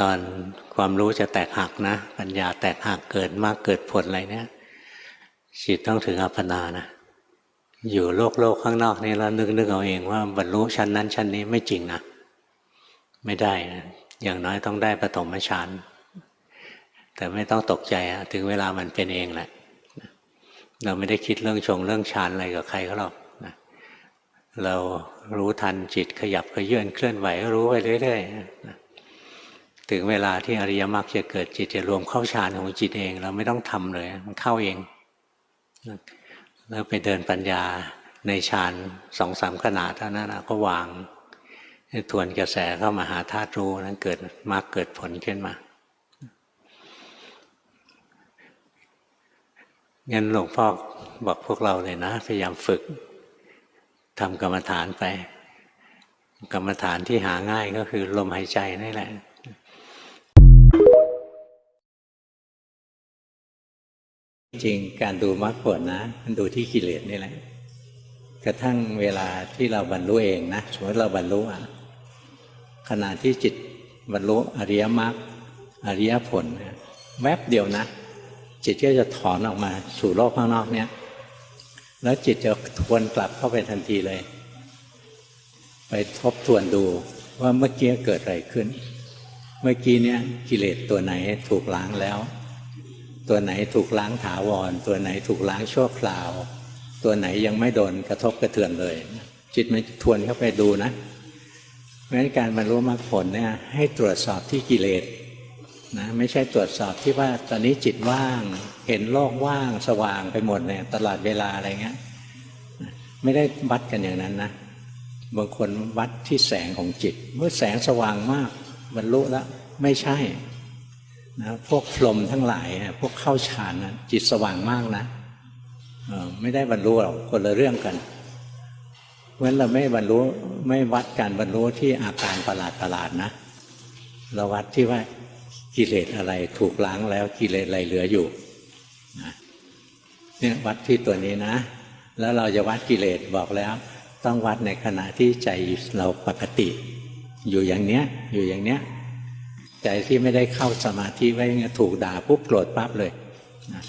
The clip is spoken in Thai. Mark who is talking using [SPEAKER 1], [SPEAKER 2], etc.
[SPEAKER 1] ตอนความรู้จะแตกหักนะ ปัญญาแตกหักเกิดมากเกิดผลอะไรเนี่ยจิตต้องถึงอัปปนานะอยู่โลกโลกข้างนอกนี่แล้วนึกนึกเอาเองว่าบรรลุชั้นนั้นชั้นนี้ไม่จริงนะไม่ได้นะอย่างน้อยต้องได้ปฐมฌานแต่ไม่ต้องตกใจถึงเวลามันเป็นเองแหละเราไม่ได้คิดเรื่องชงเรื่องฌานอะไรกับใครเขาหรอกนะเรารู้ทันจิตขยับขยื่นเคลื่อนไหวก็รู้ไปเรื่อยๆนะ ถึงเวลาที่อริยมรรคจะเกิดจิตจะรวมเข้าฌานของจิตเอง เราไม่ต้องทำเลย มันเข้าเอง แล้วไปเดินปัญญาในฌานสองสามขนาดเท่านั้นก็วางทวนกระแสเข้ามาหาธาตุรู้นั้นเกิดมรรคเกิดผลขึ้นมางั้นหลวงพ่อบอกพวกเราเลยนะพยายามฝึกทำกรรมฐานไป กรรมฐานที่หาง่ายก็คือลมหายใจนี่แหละ จริงการดูมรรคผลนะ มันดูที่กิเลสนี่แหละ กระทั่งเวลาที่เราบรรลุเองนะสมมติเราบรรลุอะขณะที่จิตบรรลุอริยมรรคอริยผลเนี่ยแวบเดียวนะ จิตก็จะถอนออกมาสู่โลกข้างนอกเนี่ย แล้วจิตจะทวนกลับเข้าไปทันทีเลย ไปทบทวนดูว่าเมื่อกี้เกิดอะไรขึ้น เมื่อกี้เนี่ยกิเลสตัวไหนถูกล้างแล้ว ตัวไหนถูกล้างถาวร ตัวไหนถูกล้างชั่วคราว ตัวไหนยังไม่โดนกระทบกระเทือนเลย จิตมันทวนเข้าไปดูนะเพราะฉะนั้นการบรรลุมรรคผลเนี่ยให้ตรวจสอบที่กิเลสนะไม่ใช่ตรวจสอบที่ว่าตอนนี้จิตว่าง เห็นโลกว่างสว่างไปหมดเนี่ยตลอดเวลาอะไรเงี้ยไม่ได้วัดกันอย่างนั้นนะบางคนวัดที่แสงของจิต เมื่อแสงสว่างมากบรรลุแล้วไม่ใช่ นะพวกพรหมทั้งหลายพวกเข้าฌานนะจิตสว่างมากนะไม่ได้บรรลุหรอกคนละเรื่องกันเพราะฉะนั้นเราไม่บรรลุไม่วัดการบรรลุที่อาการประหลาดประหลาดนะ เราวัดที่ว่ากิเลสอะไรถูกล้างแล้วกิเลสอะไรเหลืออยู่นะเนี่ยวัดที่ตัวนี้นะ แล้วเราจะวัดกิเลสบอกแล้ว ต้องวัดในขณะที่ใจเราปกติ อยู่อย่างเนี้ยอยู่อย่างเนี้ย ใจที่ไม่ได้เข้าสมาธิไว้ถูกด่าปุ๊บโกรธปั๊บเลยนะ